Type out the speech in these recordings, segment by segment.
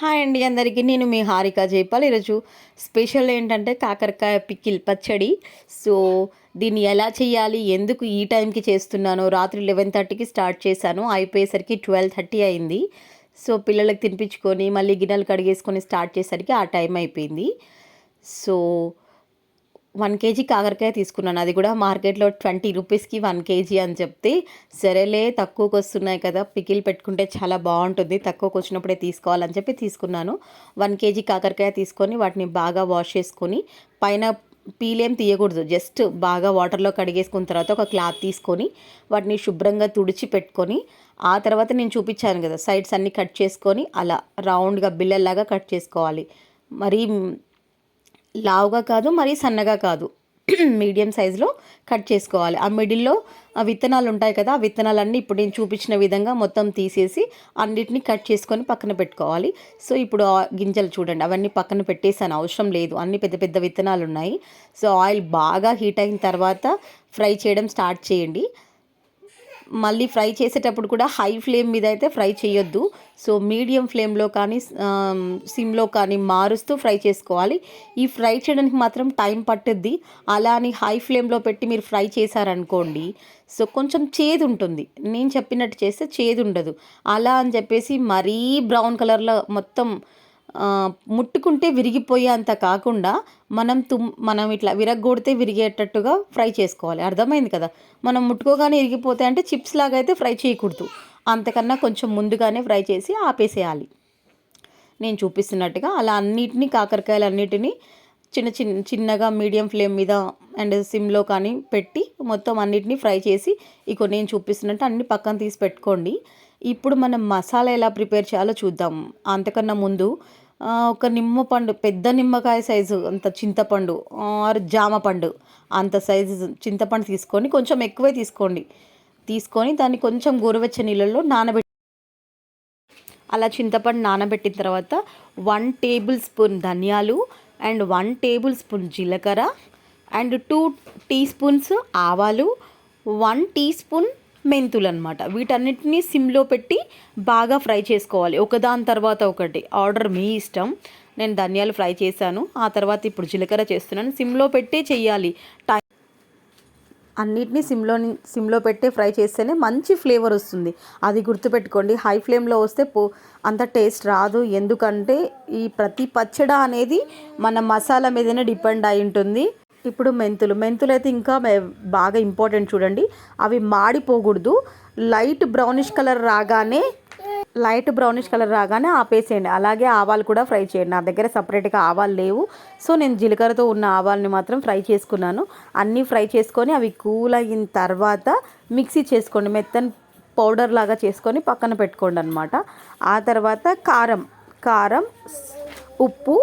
Hi అండి అందరికీ. నేను మీ హారిక జైపాల్. ఈరోజు స్పెషల్ ఏంటంటే కాకరకాయ పికిల్ పచ్చడి. సో దీన్ని ఎలా చేయాలి? ఎందుకు ఈ టైంకి చేస్తున్నాను రాత్రి లెవెన్ థర్టీకి స్టార్ట్ చేశాను. అయిపోయేసరికి ట్వెల్వ్ థర్టీ అయింది. సో పిల్లలకు తినిపించుకొని మళ్ళీ గిన్నెలు కడిగేసుకొని స్టార్ట్ చేసరికి ఆ టైం అయిపోయింది. సో వన్ కేజీ కాకరకాయ తీసుకున్నాను. అది కూడా మార్కెట్లో ట్వంటీ రూపీస్కి వన్ కేజీ అని చెప్తే సరేలే తక్కువకి వస్తున్నాయి కదా పికిల్ పెట్టుకుంటే చాలా బాగుంటుంది తక్కువకి వచ్చినప్పుడే తీసుకోవాలని చెప్పి తీసుకున్నాను. వన్ కేజీ కాకరకాయ తీసుకొని వాటిని బాగా వాష్ చేసుకొని పైన పీలేం తీయకూడదు జస్ట్ బాగా వాటర్లో కడిగేసుకున్న తర్వాత ఒక క్లాత్ తీసుకొని వాటిని శుభ్రంగా తుడిచి పెట్టుకొని ఆ తర్వాత నేను చూపించాను కదా సైడ్స్ అన్నీ కట్ చేసుకొని అలా రౌండ్గా బిల్లల్లాగా కట్ చేసుకోవాలి. మరీ లావుగా కాదు మరీ సన్నగా కాదు. మీడియం సైజులో కట్ చేసుకోవాలి. ఆ మిడిల్లో ఆ విత్తనాలు ఉంటాయి కదా ఆ విత్తనాలన్నీ ఇప్పుడు నేను చూపించిన విధంగా మొత్తం తీసేసి అన్నిటిని కట్ చేసుకొని పక్కన పెట్టుకోవాలి. సో ఇప్పుడు ఆ గింజలు చూడండి అవన్నీ పక్కన పెట్టేసాను అవసరం లేదు. అన్ని పెద్ద పెద్ద విత్తనాలు ఉన్నాయి. సో ఆయిల్ బాగా హీట్ అయిన తర్వాత ఫ్రై చేయడం స్టార్ట్ చేయండి. మళ్ళీ ఫ్రై చేసేటప్పుడు కూడా హై ఫ్లేమ్ మీద అయితే ఫ్రై చేయొద్దు. సో మీడియం ఫ్లేమ్లో కానీ సిమ్లో కానీ మారుస్తూ ఫ్రై చేసుకోవాలి. ఈ ఫ్రై చేయడానికి మాత్రం టైం పట్టుద్ది. అలా అని హై ఫ్లేమ్లో పెట్టి మీరు ఫ్రై చేశారనుకోండి సో కొంచెం చేదు ఉంటుంది. నేను చెప్పినట్టు చేస్తే చేదు ఉండదు. అలా అని చెప్పేసి మరీ బ్రౌన్ కలర్లో మొత్తం ముట్టుకుంటే విరిగిపోయే అంత కాకుండా మనం తుమ్ మనం ఇట్లా విరగ్గొడితే విరిగేటట్టుగా ఫ్రై చేసుకోవాలి. అర్థమైంది కదా? మనం ముట్టుకోగానే విరిగిపోతే అంటే చిప్స్ లాగా అయితే ఫ్రై చేయకూడదు. అంతకన్నా కొంచెం ముందుగానే ఫ్రై చేసి ఆపేసేయాలి. నేను చూపిస్తున్నట్టుగా అలా అన్నిటినీ కాకరకాయలు అన్నిటినీ చిన్న చిన్న చిన్నగా మీడియం ఫ్లేమ్ మీద అండ్ సిమ్లో కానీ పెట్టి మొత్తం అన్నిటినీ ఫ్రై చేసి ఇక నేను చూపిస్తున్నట్టు అన్ని పక్కన తీసి పెట్టుకోండి. ఇప్పుడు మనం మసాలా ఎలా ప్రిపేర్ చేయాలో చూద్దాం. అంతకన్నా ముందు ఒక నిమ్మ పండు పెద్ద నిమ్మకాయ సైజు అంత చింతపండు ఆర్ జామ పండు అంత సైజు చింతపండు తీసుకొని కొంచెం ఎక్కువే తీసుకోండి. తీసుకొని దాన్ని కొంచెం గోరువెచ్చ నీళ్ళల్లో నానబెట్టి అలా చింతపండు నానబెట్టిన తర్వాత వన్ టేబుల్ స్పూన్ ధనియాలు అండ్ వన్ టేబుల్ స్పూన్ జీలకర్ర అండ్ టూ టీ స్పూన్స్ ఆవాలు వన్ టీ స్పూన్ మెంతులు అనమాట వీటన్నిటినీ సిమ్లో పెట్టి బాగా ఫ్రై చేసుకోవాలి. ఒకదాని తర్వాత ఒకటి. ఆర్డర్ మీ ఇష్టం. నేను ధనియాలు ఫ్రై చేశాను. ఆ తర్వాత ఇప్పుడు జీలకర్ర చేస్తున్నాను. సిమ్లో పెట్టే చేయాలి టైం అన్నిటినీ సిమ్లో సిమ్లో పెట్టే ఫ్రై చేస్తేనే మంచి ఫ్లేవర్ వస్తుంది. అది గుర్తుపెట్టుకోండి. హై ఫ్లేమ్లో వస్తే పో అంత టేస్ట్ రాదు. ఎందుకంటే ఈ ప్రతి పచ్చడ అనేది మన మసాలా మీదనే డిపెండ్ అయి ఉంటుంది. ఇప్పుడు మెంతులు. మెంతులు అయితే ఇంకా బాగా ఇంపార్టెంట్ చూడండి. అవి మాడిపోకూడదు. లైట్ బ్రౌనిష్ కలర్ రాగానే లైట్ బ్రౌనిష్ కలర్ రాగానే ఆపేసేయండి. అలాగే ఆవాలు కూడా ఫ్రై చేయండి. నా దగ్గర సపరేట్గా ఆవాలు లేవు. సో నేను జీలకర్రతో ఉన్న ఆవాల్ని మాత్రం ఫ్రై చేసుకున్నాను. అన్నీ ఫ్రై చేసుకొని అవి కూల్ అయిన తర్వాత మిక్సీ చేసుకోండి. మెత్తని పౌడర్ లాగా చేసుకొని పక్కన పెట్టుకోండి అనమాట ఆ తర్వాత కారం కారం ఉప్పు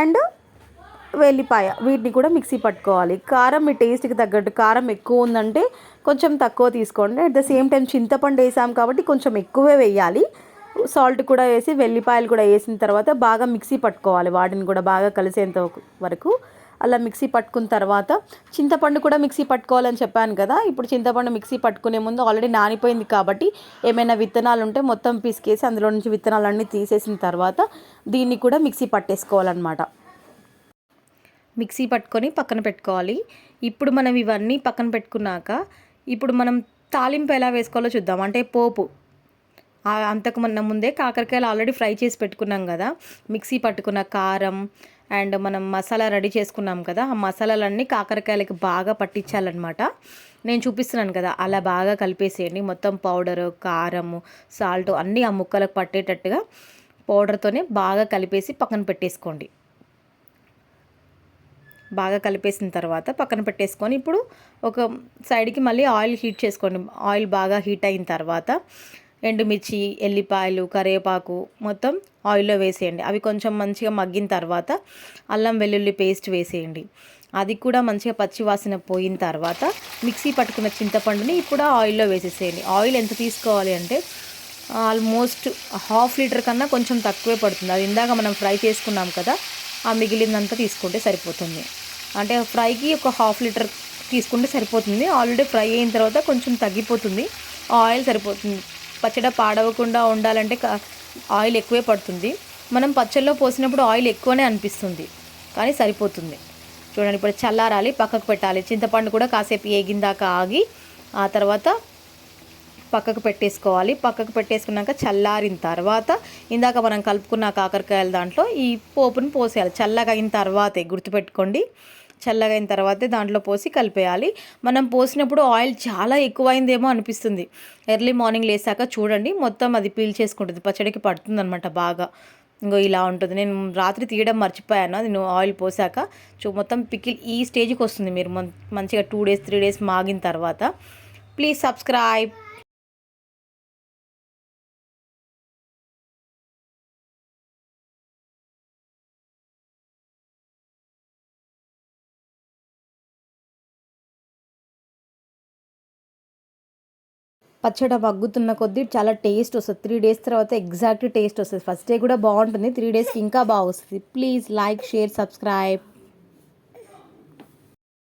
అండ్ వెల్లిపాయ వీటిని కూడా మిక్సీ పట్టుకోవాలి. కారం మీ టేస్ట్కి తగ్గట్టు కారం ఎక్కువ ఉందంటే కొంచెం తక్కువ తీసుకోండి. అట్ ద సేమ్ టైం చింతపండు వేసాం కాబట్టి కొంచెం ఎక్కువే వేయాలి. సాల్ట్ కూడా వేసి వెల్లిపాయలు కూడా వేసిన తర్వాత బాగా మిక్సీ పట్టుకోవాలి. వాటిని కూడా బాగా కలిసేంత వరకు. అలా మిక్సీ పట్టుకున్న తర్వాత చింతపండు కూడా మిక్సీ పట్టుకోవాలని చెప్పాను కదా. ఇప్పుడు చింతపండు మిక్సీ పట్టుకునే ముందు ఆల్రెడీ నానిపోయింది కాబట్టి ఏమైనా విత్తనాలు ఉంటే మొత్తం పిసికేసి అందులో నుంచి విత్తనాలన్నీ తీసేసిన తర్వాత దీన్ని కూడా మిక్సీ పట్టేసుకోవాలన్నమాట. మిక్సీ పట్టుకొని పక్కన పెట్టుకోవాలి. ఇప్పుడు మనం ఇవన్నీ పక్కన పెట్టుకున్నాక ఇప్పుడు మనం తాలింపు ఎలా వేసుకోవాలో చూద్దాం. అంటే పోపు. అంతకు మన ముందే కాకరకాయలు ఆల్రెడీ ఫ్రై చేసి పెట్టుకున్నాం కదా. మిక్సీ పట్టుకున్న కారం అండ్ మనం మసాలా రెడీ చేసుకున్నాం కదా. ఆ మసాలాలన్నీ కాకరకాయలకి బాగా పట్టించాలన్నమాట. నేను చూపిస్తున్నాను కదా అలా బాగా కలిపేసేయండి. మొత్తం పౌడరు కారము సాల్ట్ అన్నీ ఆ ముక్కలకు పట్టేటట్టుగా పౌడర్తోనే బాగా కలిపేసి పక్కన పెట్టేసుకోండి. బాగా కలిపేసిన తర్వాత పక్కన పెట్టేసుకొని ఇప్పుడు ఒక సైడ్కి మళ్ళీ ఆయిల్ హీట్ చేసుకోండి. ఆయిల్ బాగా హీట్ అయిన తర్వాత ఎండుమిర్చి ఎల్లిపాయలు కరివేపాకు మొత్తం ఆయిల్లో వేసేయండి. అవి కొంచెం మంచిగా మగ్గిన తర్వాత అల్లం వెల్లుల్లి పేస్ట్ వేసేయండి. అది కూడా మంచిగా పచ్చి వాసన పోయిన తర్వాత మిక్సీ పట్టుకున్న చింతపండుని ఇప్పుడు ఆయిల్లో వేసేసేయండి. ఆయిల్ ఎంత తీసుకోవాలి అంటే ఆల్మోస్ట్ హాఫ్ లీటర్ కన్నా కొంచెం తక్కువే పడుతుంది. అది ఇందాక మనం ఫ్రై చేసుకున్నాం కదా ఆ మిగిలిందంతా తీసుకుంటే సరిపోతుంది. అంటే ఫ్రైకి ఒక హాఫ్ లీటర్ తీసుకుంటే సరిపోతుంది. ఆల్రెడీ ఫ్రై అయిన తర్వాత కొంచెం తగ్గిపోతుంది. ఆయిల్ సరిపోతుంది. పచ్చడి పాడవకుండా ఉండాలంటే ఆయిల్ ఎక్కువే పడుతుంది. మనం పచ్చళ్ళలో పోసినప్పుడు ఆయిల్ ఎక్కువనే అనిపిస్తుంది. కానీ సరిపోతుంది. చూడండి ఇప్పుడు చల్లారాలి పక్కకు పెట్టాలి. చింతపండు కూడా కాసేపు ఏగిందాక ఆగి ఆ తర్వాత పక్కకు పెట్టేసుకోవాలి. పక్కకు పెట్టేసుకున్నాక చల్లారిన తర్వాత ఇందాక మనం కలుపుకున్న కాకరకాయల దాంట్లో ఈ పోపును పోసేయాలి. చల్లగా అయిన తర్వాతే గుర్తుపెట్టుకోండి. చల్లగా అయిన తర్వాతే దాంట్లో పోసి కలిపేయాలి. మనం పోసినప్పుడు ఆయిల్ చాలా ఎక్కువైందేమో అనిపిస్తుంది. ఎర్లీ మార్నింగ్ లేసాక చూడండి మొత్తం అది పీల్ చేసుకుంటుంది. పచ్చడికి పడుతుంది అనమాట బాగా. ఇంకో ఇలా ఉంటుంది. నేను రాత్రి తీయడం మర్చిపోయాను. అది ఆయిల్ పోసాక చూ మొత్తం పికిల్ ఈ స్టేజ్కి వస్తుంది. మీరు మంచిగా టూ డేస్ త్రీ డేస్ మాగిన తర్వాత. Please subscribe. పచ్చడి మగ్గుతున్న కొద్దీ చాలా టేస్ట్ వస్తుంది. త్రీ డేస్ తర్వాత ఎగ్జాక్ట్ టేస్ట్ వస్తుంది. ఫస్ట్ డే కూడా బాగుంటుంది. త్రీ డేస్కి ఇంకా బాగా వస్తుంది. Please like share subscribe